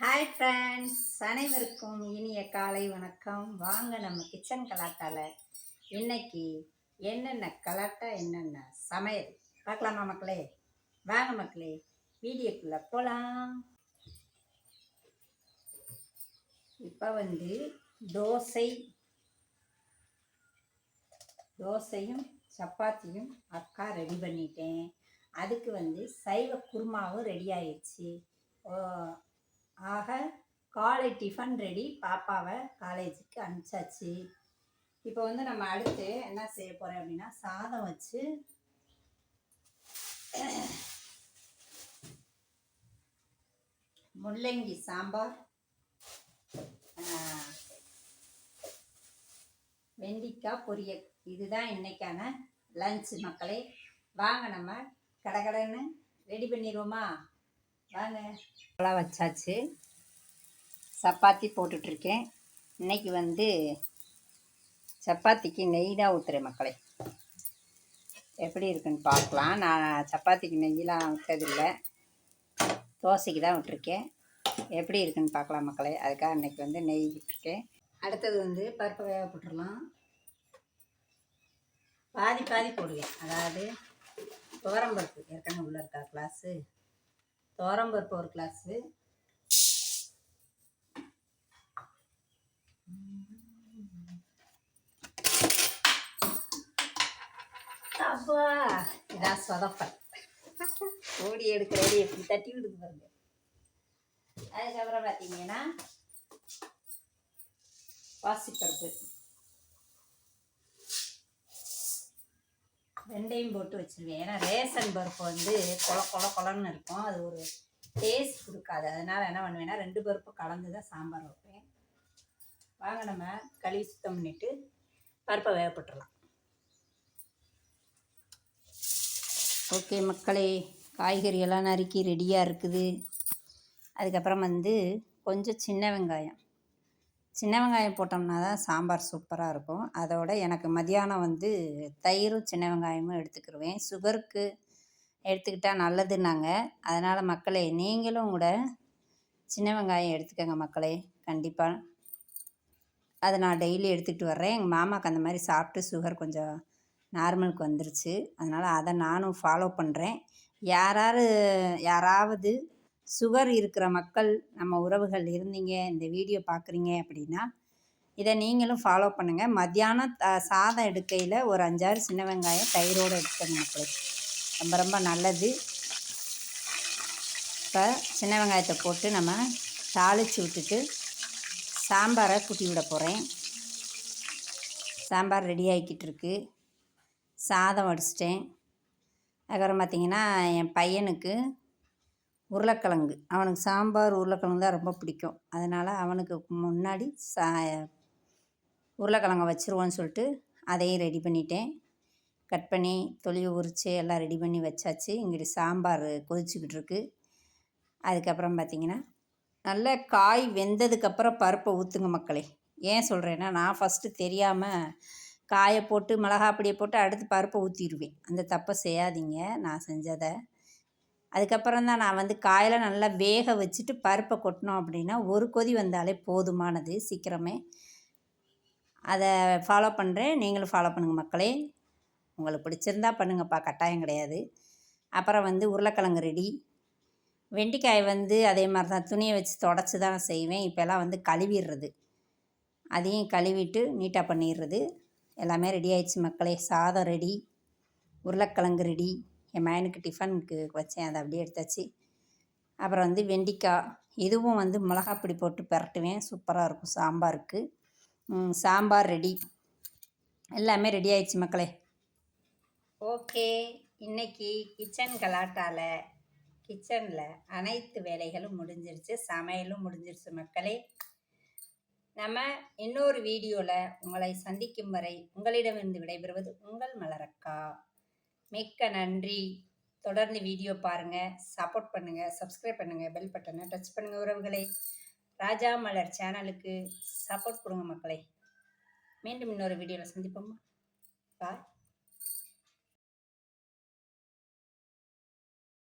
Hi friends அனைவருக்கும் இனிய காலை வணக்கம். வாங்க நம்ம கிச்சன் கலாட்டால இன்னைக்கு என்னென்ன கலாட்டா என்னென்ன சமையல்? பார்க்கலாமா மக்களே? வாங்க மக்களே வீடியோக்குள்ளே போகலாம் இப்போ வந்து தோசை தோசையும் சப்பாத்தியும் அக்கா ரெடி பண்ணிட்டேன். அதுக்கு வந்து சைவ குருமாவும் ரெடி ஆயிடுச்சு ஓ, ஆக காலை டிஃபன் ரெடி பாப்பாவை காலேஜுக்கு அனுப்பிச்சாச்சு. இப்போ வந்து நம்ம அடுத்து என்ன செய்ய போகிறோம் அப்படின்னா சாதம் வச்சு முள்ளங்கி சாம்பார் வெண்டிக்காய் பொரியல். இதுதான் இன்னைக்கான லஞ்ச் மக்களே. வாங்க நம்ம கடகடன்னு ரெடி பண்ணிடுவோமா? வாங்க. வச்சாச்சு. சப்பாத்தி போட்டுட்ருக்கேன். இன்னைக்கு வந்து சப்பாத்திக்கு நெய் தான் ஊற்றுறேன் மக்களே. எப்படி இருக்குன்னு பார்க்கலாம். நான் சப்பாத்திக்கு நெய்யெலாம் ஊற்றதில்லை தோசைக்கு தான் விட்டுருக்கேன் எப்படி இருக்குன்னு பார்க்கலாம் மக்களே. அதுக்காக இன்னைக்கு வந்து நெய் விட்டுருக்கேன் அடுத்தது வந்து பருப்பு வேக போட்டுடலாம். பாதி பாதி போடுவேன். அதாவது துவரம்பருப்பு ஏற்கனவே உள்ளே இருக்கா கிளாஸு துவரம்பருப்பு ஒரு கிளாஸு. அப்பா இதான் சொதப்பல். ஓடி எடுக்கிறேன் எப்படி தட்டி விடுது பாருங்க. அதுக்கப்புறம் பார்த்தீங்கன்னா பாசிப்பருப்பு. ரெண்டையும் போட்டு வச்சுருவேன். ஏன்னா ரேஷன் பருப்பு வந்து கொல கொல கொலன்னு இருக்கும். அது ஒரு டேஸ்ட் கொடுக்காது. அதனால் என்ன பண்ணுவேன்னா ரெண்டு பருப்பு கலந்து தான் சாம்பார் வைப்பேன். வாங்க நம்ம கழுவி சுத்தம் பண்ணிவிட்டு பருப்பை வேகப்பட்டுடலாம் ஓகே மக்களே காய்கறியெல்லாம் நறுக்கி ரெடியாக இருக்குது. அதுக்கப்புறம் வந்து கொஞ்சம் சின்ன வெங்காயம். சின்ன வெங்காயம் போட்டோம்னா தான் சாம்பார் சூப்பராக இருக்கும். அதோட எனக்கு மதியானம் வந்து தயிரும் சின்ன வெங்காயமும் எடுத்துக்கிடுவேன் சுகருக்கு எடுத்துக்கிட்டால் நல்லதுன்னாங்க. அதனால் மக்களே நீங்களும் கூட சின்ன வெங்காயம் எடுத்துக்கோங்க மக்களே. கண்டிப்பாக அதை நான் டெய்லி எடுத்துக்கிட்டு வர்றேன். எங்கள் மாமாவுக்கு அந்த மாதிரி சாப்பிட்டு சுகர் கொஞ்சம் நார்மலுக்கு வந்துருச்சு. அதனால் அதை நானும் ஃபாலோ பண்ணுறேன் யாராரு யாராவது சுகர் இருக்கிற மக்கள் நம்ம உறவுகள் இருந்தீங்க இந்த வீடியோ பார்க்குறீங்க அப்படின்னா இதை நீங்களும் ஃபாலோ பண்ணுங்கள் மத்தியானம் சாதம் எடுக்கையில் ஒரு அஞ்சாறு சின்ன வெங்காயம் தயிரோடு எடுத்துக்கணும் மக்களே. ரொம்ப ரொம்ப நல்லது. இப்போ சின்ன வெங்காயத்தை போட்டு நம்ம தாளித்து விட்டுட்டு சாம்பாரை கூட்டி விட போகிறேன் சாம்பார் ரெடி ஆகிக்கிட்டு இருக்கு. சாதம் வடிச்சிட்டேன். அதுக்கப்புறம் பார்த்திங்கன்னா என் பையனுக்கு உருளைக்கிழங்கு. அவனுக்கு சாம்பார் உருளைக்கிழங்கு தான் ரொம்ப பிடிக்கும். அதனால் அவனுக்கு முன்னாடி சா உருளைக்கிழங்க வச்சுருவோன்னு சொல்லிட்டு அதையும் ரெடி பண்ணிட்டேன். கட் பண்ணி தொலியை உரித்து எல்லாம் ரெடி பண்ணி வச்சாச்சு. இங்கிட்டு சாம்பார் கொதிச்சுக்கிட்டு இருக்கு. அதுக்கப்புறம் பார்த்திங்கன்னா நல்ல காய் வெந்ததுக்கப்புறம் பருப்பை ஊற்றுங்க மக்களே. ஏன் சொல்கிறேன்னா நான் ஃபஸ்ட்டு தெரியாமல் காயை போட்டு மிளகா பொடியை போட்டு அடுத்து பருப்பை ஊற்றிடுவேன் அந்த தப்பை செய்யாதீங்க. நான் செஞ்சதை அதுக்கப்புறம் தான் நான் வந்து காயெல்லாம் நல்லா வேக வச்சுட்டு பருப்பை கொட்டினோம் அப்படின்னா ஒரு கொதி வந்தாலே போதுமானது சீக்கிரமே. அதை ஃபாலோ பண்ணுறேன் நீங்களும் ஃபாலோ பண்ணுங்கள் மக்களே. உங்களுக்கு பிடிச்சிருந்தா பண்ணுங்கப்பா. கட்டாயம் கிடையாது. அப்புறம் வந்து உருளைக்கிழங்கு ரெடி வெண்டிக்காய் வந்து அதே மாதிரி தான் துணியை வச்சு தொடச்சி தான் செய்வேன். இப்போல்லாம் வந்து கழுவிடுறது. அதையும் கழுவிட்டு நீட்டாக பண்ணிடுறது. எல்லாமே ரெடி ஆயிடுச்சு மக்களே. சாதம் ரெடி உருளைக்கிழங்கு ரெடி என் மயனுக்கு டிஃபனுக்கு வச்சேன். அதை அப்படியே எடுத்தாச்சு. அப்புறம் வந்து வெண்டிக்காய் இதுவும் வந்து மிளகாப்பொடி போட்டு பிரட்டுவேன். சூப்பராக இருக்கும். சாம்பாருக்கு. சாம்பார் ரெடி. எல்லாமே ரெடி ஆயிடுச்சு மக்களே. ஓகே. இன்னைக்கு கிச்சன் கலாட்டால கிச்சனில் அனைத்து வேலைகளும் முடிஞ்சிருச்சு. சமையலும் முடிஞ்சிருச்சு மக்களே. நம்ம இன்னொரு வீடியோவில் உங்களை சந்திக்கும் வரை உங்களிடமிருந்து விடைபெறுவது உங்கள் மலரக்கா. மிக்க நன்றி. தொடர்ந்து வீடியோ பாருங்கள் சப்போர்ட் பண்ணுங்கள் சப்ஸ்கிரைப் பண்ணுங்கள் பெல் பட்டனை டச் பண்ணுங்கள் உறவுகளை. ராஜா மலர் சேனலுக்கு சப்போர்ட் கொடுங்க மக்களை. மீண்டும் இன்னொரு வீடியோவில் சந்திப்போமா? பாய்